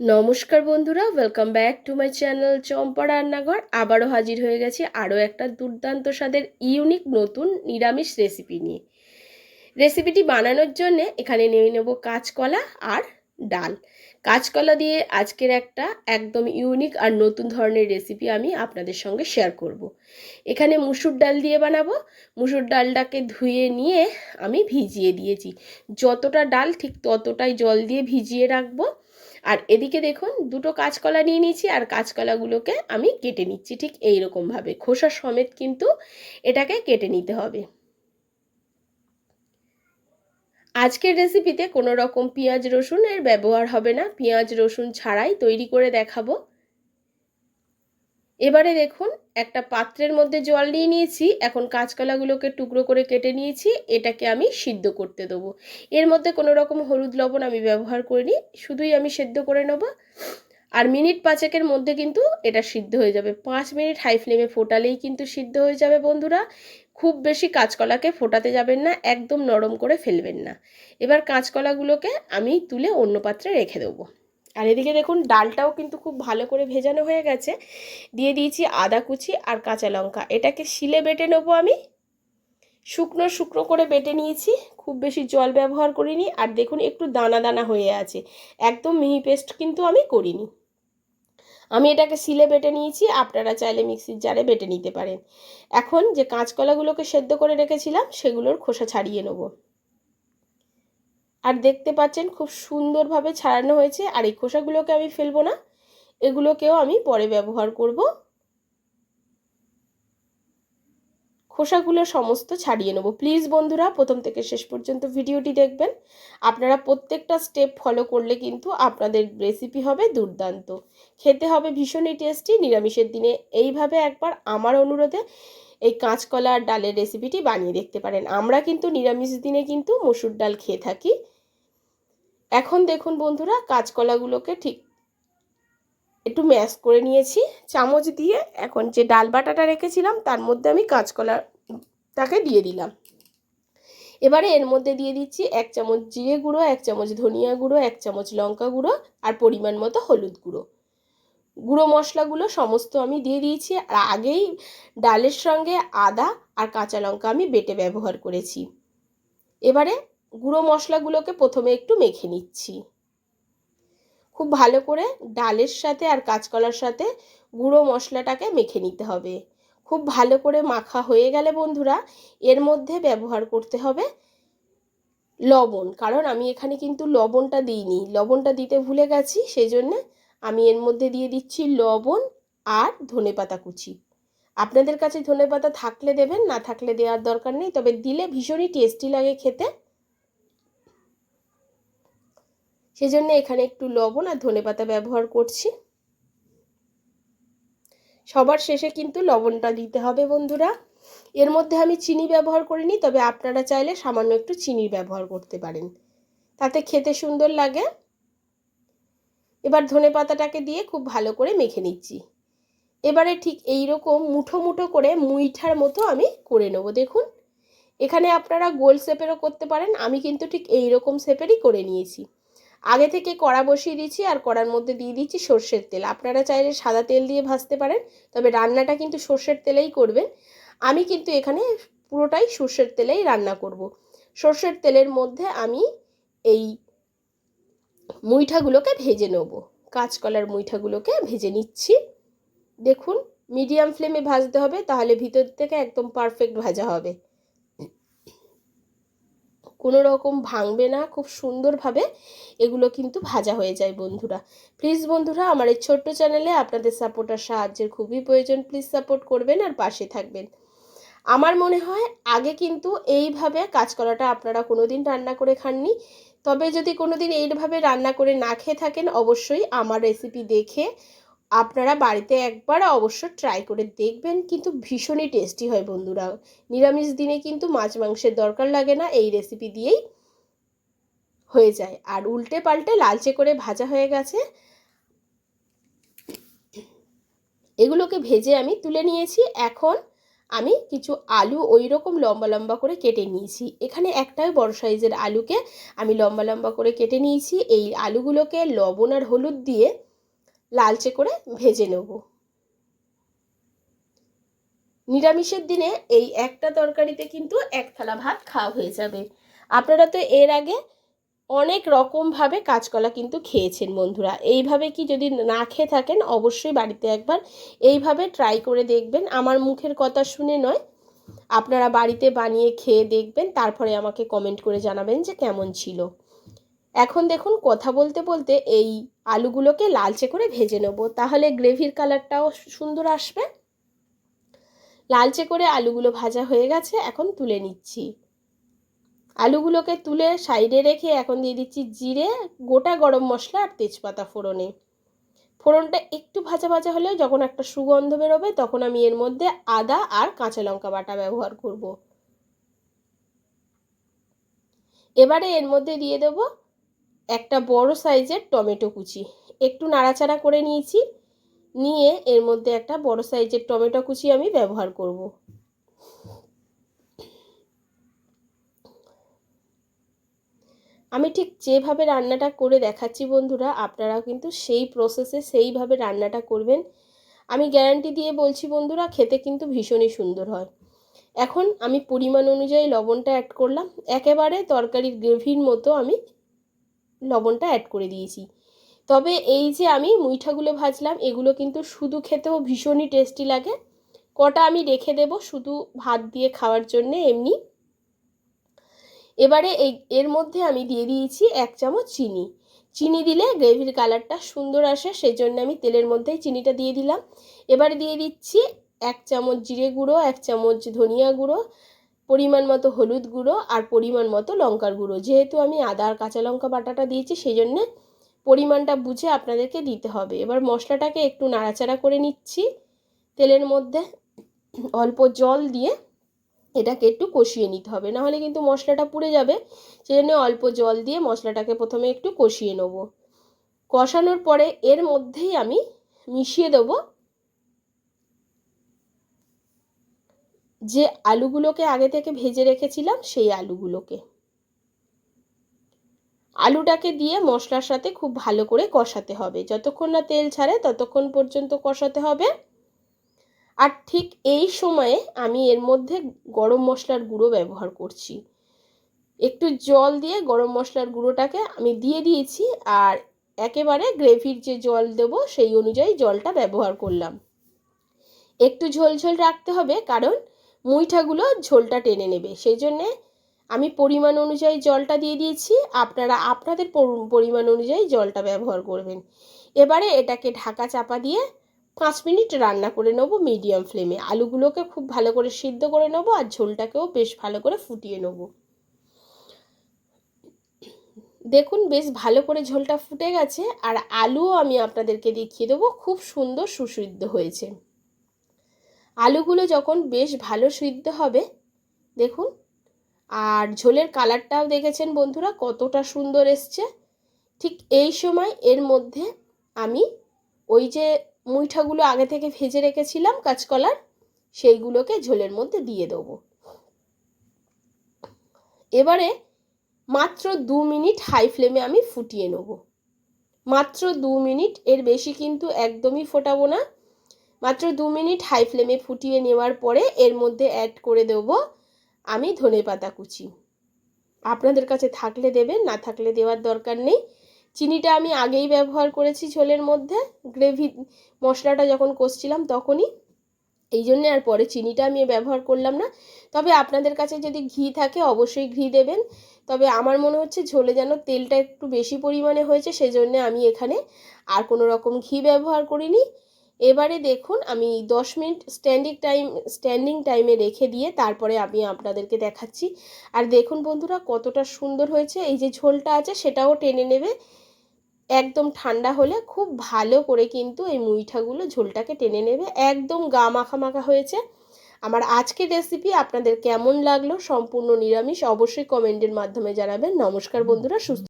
নমস্কার বন্ধুরা welcome back to my channel Champa Rannaghar. আবারও হাজির হয়ে গেছি আরও একটা দুর্দান্ত স্বাদের ইউনিক নতুন নিরামিষ রেসিপি নিয়ে। রেসিপিটি বানানোর জন্য এখানে নিয়ে নেব কাঁচকলা আর ডাল। কাঁচকলা দিয়ে আজকের একটা একদম ইউনিক আর নতুন ধরনের রেসিপি আমি আপনাদের সঙ্গে শেয়ার করব। এখানে মুসুর ডাল দিয়ে বানাবো। মুসুর ডালটাকে ধুয়ে নিয়ে আমি ভিজিয়ে দিয়েছি। যতটা ডাল ঠিক ততটাই জল দিয়ে ভিজিয়ে রাখব। আর এদিকে দেখুন, দুটো কাঁচকলা নিয়ে নিয়েছি আর কাঁচকলাগুলোকে আমি কেটে নিচ্ছি ঠিক এই রকমভাবে খোসা সমেত কিন্তু এটাকে কেটে নিতে হবে। আজকের রেসিপিতে কোনো রকম পেঁয়াজ রসুনের ব্যবহার হবে না। পেঁয়াজ রসুন ছাড়াই তৈরি করে দেখাবো। এবারে দেখুন, একটা পাত্রের মধ্যে জল নিয়ে নিয়েছি, এখন কাঁচকলাগুলোকে টুকরো করে কেটে নিয়েছি, এটাকে আমি সিদ্ধ করতে দেবো। এর মধ্যে কোনো রকম হলুদ লবণ আমি ব্যবহার করিনি, শুধুই আমি সেদ্ধ করে নেব। আর মিনিট পাঁচেকের মধ্যে কিন্তু এটা সিদ্ধ হয়ে যাবে। পাঁচ মিনিট হাই ফ্লেমে ফোটালেই কিন্তু সিদ্ধ হয়ে যাবে বন্ধুরা। খুব বেশি কাঁচকলাকে ফোটাতে যাবেন না, একদম নরম করে ফেলবেন না। এবার কাঁচকলাগুলোকে আমি তুলে অন্য পাত্রে রেখে দেবো। আর এদিকে দেখুন, ডালটাও কিন্তু খুব ভালো করে ভেজানো হয়ে গেছে। দিয়ে দিয়েছি আদা কুচি আর কাঁচা লঙ্কা। এটাকে শিলে বেটে নেব আমি। শুকনো শুকনো করে বেটে নিয়েছি। খুব বেশি জল ব্যবহার করিনি। আর দেখুন, একটু দানা দানা হয়ে আছে। একদম মিহি পেস্ট কিন্তু আমি করিনি। আমি এটাকে শিলে বেটে নিয়েছি। আপনারা চাইলে মিক্সির জারে বেটে নিতে পারেন। এখন যে কাঁচকলাগুলোকে সেদ্ধ করে রেখেছিলাম, সেগুলোর খোসা ছাড়িয়ে নেব। আর দেখতে পাচ্ছেন খুব সুন্দরভাবে ছাড়ানো হয়েছে। আর এই খোসাগুলোকে আমি ফেলব না। এগুলোকেও আমি পরে ব্যবহার করব। খোসাগুলো সমস্ত ছাড়িয়ে নেব। প্লিজ বন্ধুরা, প্রথম থেকে শেষ পর্যন্ত ভিডিওটি দেখবেন। আপনারা প্রত্যেকটা স্টেপ ফলো করলে কিন্তু আপনাদের রেসিপি হবে দুর্দান্ত। খেতে হবে ভীষণই টেস্টি, নিরামিষের দিনে। এইভাবে একবার আমার অনুরোধে এই কাঁচকলা আর ডালের রেসিপিটি বানিয়ে দেখতে পারেন। আমরা কিন্তু নিরামিষ দিনে কিন্তু মসুর ডাল খেয়ে থাকি। এখন দেখুন বন্ধুরা, কাঁচকলাগুলোকে ঠিক একটু ম্যাশ করে নিয়েছি। চামচ দিয়ে এখন যে ডাল বাটাটা রেখেছিলাম, তার মধ্যে আমি কাঁচকলাটাকে দিয়ে দিলাম। এবারে এর মধ্যে দিয়ে দিচ্ছি এক চামচ জিরে গুঁড়ো, এক চামচ ধনিয়া গুঁড়ো, এক চামচ লঙ্কা গুঁড়ো আর পরিমাণ মতো হলুদ গুঁড়ো। গুঁড়ো মশলাগুলো সমস্ত আমি দিয়ে দিয়েছি। আর আগেই ডালের সঙ্গে আদা আর কাঁচা লঙ্কা আমি বেটে ব্যবহার করেছি। এবারে গুঁড়ো মশলাগুলোকে প্রথমে একটু মেখে নিচ্ছি। খুব ভালো করে ডালের সাথে আর কাঁচকলার সাথে গুঁড়ো মশলাটাকে মেখে নিতে হবে। খুব ভালো করে মাখা হয়ে গেলে বন্ধুরা, এর মধ্যে ব্যবহার করতে হবে লবণ। কারণ আমি এখানে কিন্তু লবণটা দিইনি। লবণটা দিতে ভুলে গেছি, সেই জন্যে আমি এর মধ্যে দিয়ে দিচ্ছি লবণ আর ধনে পাতা কুচি। আপনাদের কাছে ধনে পাতা থাকলে দেবেন, না থাকলে দেওয়ার দরকার নেই, তবে দিলে ভীষণই টেস্টি লাগে খেতে। সেজন্য এখানে একটু লবণ আর ধনে পাতা ব্যবহার করছি। সবার শেষে কিন্তু লবণটা দিতে হবে বন্ধুরা। এর মধ্যে আমি চিনি ব্যবহার করিনি, তবে আপনারা চাইলে সামান্য একটু চিনির ব্যবহার করতে পারেন। তাতে খেতে সুন্দর লাগে। এবার ধনে পাতাটাকে দিয়ে খুব ভালো করে মেখে নিচ্ছি। এবারে ঠিক এই রকম মুঠো মুঠো করে মুইঠার মতো আমি করে নেব, দেখুন। এখানে আপনারা গোল শেপেরও করতে পারেন, আমি কিন্তু ঠিক এই রকম শেপেরই করে নিয়েছি। আগে থেকে কড়া বসিয়ে দিচ্ছি আর কড়ার মধ্যে দিয়ে দিচ্ছি সর্ষের তেল। আপনারা চাইলে সাদা তেল দিয়ে ভাজতে পারেন, তবে রান্নাটা কিন্তু সর্ষের তেলেই করবেন। আমি কিন্তু এখানে পুরোটাই সর্ষের তেলেই রান্না করব। সর্ষের তেলের মধ্যে আমি এই মুইঠাগুলোকে ভেজে নেব। কাঁচকলার মুইঠাগুলোকে ভেজে নিচ্ছি। দেখুন মিডিয়াম ফ্লেমে ভাজতে হবে, তাহলে ভিতর থেকে একদম পারফেক্ট ভাজা হবে। কোনো রকম ভাঙবে না, খুব সুন্দরভাবে এগুলো কিন্তু ভাজা হয়ে যায় বন্ধুরা। প্লিজ বন্ধুরা, আমার এই ছোট্ট চ্যানেলে আপনাদের সাপোর্ট আর সাহায্যের খুবই প্রয়োজন। প্লিজ সাপোর্ট করবেন আর পাশে থাকবেন। আমার মনে হয়, আগে কিন্তু এইভাবে কাঁচকলাটা আপনারা কোনো দিন রান্না করে খাননি। তবে যদি কোনো দিন এইভাবে রান্না করে না খেয়ে থাকেন, অবশ্যই আমার রেসিপি দেখে আপনারা বাড়িতে একবার অবশ্য ট্রাই করে দেখবেন। কিন্তু ভীষণই টেস্টি হয় বন্ধুরা। নিরামিষ দিনে কিন্তু মাছ মাংসের দরকার লাগে না, এই রেসিপি দিয়েই হয়ে যায়। আর উল্টে পাল্টে লালচে করে ভাজা হয়ে গেছে। এগুলোকে ভেজে আমি তুলে নিয়েছি। এখন আমি কিছু আলু ওই রকম লম্বা লম্বা করে কেটে নিয়েছি। এখানে একটাই বড় সাইজের আলুকে আমি লম্বা লম্বা করে কেটে নিয়েছি। এই আলুগুলোকে লবণ আর হলুদ দিয়ে লালচে করে ভেজে নেব। নিরামিষের দিনে এই একটা তরকারিতে কিন্তু এক থালা ভাত খাওয়া হয়ে যাবে। আপনারা তো এর আগে অনেক রকমভাবে কাঁচকলা কিন্তু খেয়েছেন বন্ধুরা। এইভাবে কি যদি না খেয়ে থাকেন, অবশ্যই বাড়িতে একবার এইভাবে ট্রাই করে দেখবেন। আমার মুখের কথা শুনে নয়, আপনারা বাড়িতে বানিয়ে খেয়ে দেখবেন, তারপরে আমাকে কমেন্ট করে জানাবেন যে কেমন ছিল। এখন দেখুন, কথা বলতে বলতে এই আলুগুলোকে লালচে করে ভেজে নেব। তাহলে গ্রেভির কালারটাও সুন্দর আসবে। লালচে করে আলুগুলো ভাজা হয়ে গেছে, এখন তুলে নিচ্ছি। আলুগুলোকে তুলে সাইডে রেখে এখন দিয়ে দিচ্ছি জিরে, গোটা গরম মশলা আর তেজপাতা ফোড়নে। ফোড়নটা একটু ভাজা ভাজা হলে যখন একটা সুগন্ধ বেরোবে তখন আমি এর মধ্যে আদা আর কাঁচা লঙ্কা বাটা ব্যবহার করব। এবারে এর মধ্যে দিয়ে দেবো একটা বড় সাইজের টমেটো কুচি। একটু নাড়াচাড়া করে নিয়েছি, নিয়ে এর মধ্যে একটা বড় সাইজের টমেটো কুচি আমি ব্যবহার করব। আমি ঠিক যেভাবে রান্নাটা করে দেখাচ্ছি বন্ধুরা, আপনারাও কিন্তু সেই প্রসেসে সেইভাবে রান্নাটা করবেন। আমি গ্যারান্টি দিয়ে বলছি বন্ধুরা, খেতে কিন্তু ভীষণই সুন্দর হয়। এখন আমি পরিমাণ অনুযায়ী লবণটা অ্যাড করলাম। একেবারে তরকারির গ্রেভির মতো আমি লবণটা অ্যাড করে দিয়েছি। তবে এই যে আমি মুইঠাগুলো ভাজলাম, এগুলো কিন্তু শুধু খেতেও ভীষণই টেস্টি লাগে। কটা আমি রেখে দেব শুধু ভাত দিয়ে খাওয়ার জন্যে এমনি। এবারে এই, এর মধ্যে আমি দিয়ে দিয়েছি এক চামচ চিনি। চিনি দিলে গ্রেভির কালারটা সুন্দর আসে সেই জন্য আমি তেলের মধ্যেই চিনিটা দিয়ে দিলাম। এবারে দিয়ে দিচ্ছি এক চামচ জিরে গুঁড়ো, এক চামচ ধনিয়া গুঁড়ো, পরিমাণ মতো হলুদ গুঁড়ো আর পরিমাণ মতো লঙ্কার গুঁড়ো। যেহেতু আমি আদা আর কাঁচা লঙ্কা বাটাটা দিয়েছি সেই জন্যে পরিমাণটা বুঝে আপনাদেরকে দিতে হবে। এবার মশলাটাকে একটু নাড়াচাড়া করে নিচ্ছি। তেলের মধ্যে অল্প জল দিয়ে এটাকে একটু কষিয়ে নিতে হবে। নাহলে কিন্তু মশলাটা পুড়ে যাবে। সেই সেজন্য অল্প জল দিয়ে মশলাটাকে প্রথমে একটু কষিয়ে নেব। কষানোর পরে এর মধ্যেই আমি মিশিয়ে দেবো যে আলুগুলোকে আগে থেকে ভেজে রেখেছিলাম, সেই আলুগুলোকে। আলুটাকে দিয়ে মশলার সাথে খুব ভালো করে কষাতে হবে। যতক্ষণ না তেল ছাড়ে, ততক্ষণ পর্যন্ত কষাতে হবে। আর ঠিক এই সময়ে আমি এর মধ্যে গরম মশলার গুঁড়ো ব্যবহার করছি। একটু জল দিয়ে গরম মশলার গুঁড়োটাকে আমি দিয়ে দিয়েছি আর একেবারে গ্রেভির যে জল দেব সেই অনুযায়ী জলটা ব্যবহার করলাম। একটু ঝোলঝোল রাখতে হবে কারণ মুইঠাগুলো ঝোলটা টেনে নেবে। সেই জন্যে আমি পরিমাণ অনুযায়ী জলটা দিয়ে দিয়েছি। আপনারা, আপনাদের পরিমাণ অনুযায়ী জলটা ব্যবহার করবেন। এবারে এটাকে ঢাকা চাপা দিয়ে পাঁচ মিনিট রান্না করে নেব মিডিয়াম ফ্লেমে আলুগুলোকে খুব ভালো করে সিদ্ধ করে নেব আর ঝোলটাকেও বেশ ভালো করে ফুটিয়ে নেব। দেখুন, বেশ ভালো করে ঝোলটা ফুটে গেছে আর আলুও আমি আপনাদেরকে দেখিয়ে দেবো, খুব সুন্দর সুসিদ্ধ হয়েছে। আলুগুলো যখন বেশ ভালো সিদ্ধ হবে, দেখুন, আর ঝোলের কালারটাও দেখেছেন বন্ধুরা, কতটা সুন্দর এসছে। ঠিক এই সময় এর মধ্যে আমি ওই যে মুইঠাগুলো আগে থেকে ভেজে রেখেছিলাম কাঁচকলার, সেইগুলোকে ঝোলের মধ্যে দিয়ে দেবো। এবারে মাত্র দু মিনিট হাই ফ্লেমে আমি ফুটিয়ে নেব। মাত্র দু মিনিট, এর বেশি কিন্তু একদমই ফোটাবো না। মাত্র দু মিনিট হাই ফ্লেমে ফুটিয়ে নেওয়ার পরে এর মধ্যে অ্যাড করে দেবো আমি ধনে পাতা কুচি। আপনাদের কাছে থাকলে দেবেন, না থাকলে দেওয়ার দরকার নেই। চিনিটা আমি আগেই ব্যবহার করেছি ঝোলের মধ্যে। গ্রেভি মশলাটা যখন কষছিলাম তখনই। এই জন্যে আর পরে চিনিটা আমি ব্যবহার করলাম না। তবে আপনাদের কাছে যদি ঘি থাকে অবশ্যই ঘি দেবেন। তবে আমার মনে হচ্ছে ঝোলে যেন তেলটা একটু বেশি পরিমাণে হয়েছে সেই জন্যে আমি এখানে আর কোনো রকম ঘি ব্যবহার করিনি। এবারে দেখুন আমি দশ মিনিট স্ট্যান্ডিং টাইম স্ট্যান্ডিং টাইমে রেখে দিয়ে তারপরে আমি আপনাদেরকে দেখাচ্ছি। আর দেখুন বন্ধুরা কতটা সুন্দর হয়েছে। এই যে ঝোলটা আছে সেটাও টেনে নেবে। একদম ঠান্ডা হলে খুব ভালো করে কিন্তু এই মুইঠাগুলো ঝোলটাকে টেনে নেবে। একদম গা মাখা মাখা হয়েছে। আমার আজকের রেসিপি আপনাদের কেমন লাগল সম্পূর্ণ নিরামিষ অবশ্যই কমেন্টের মাধ্যমে জানাবেন। নমস্কার বন্ধুরা, সুস্থ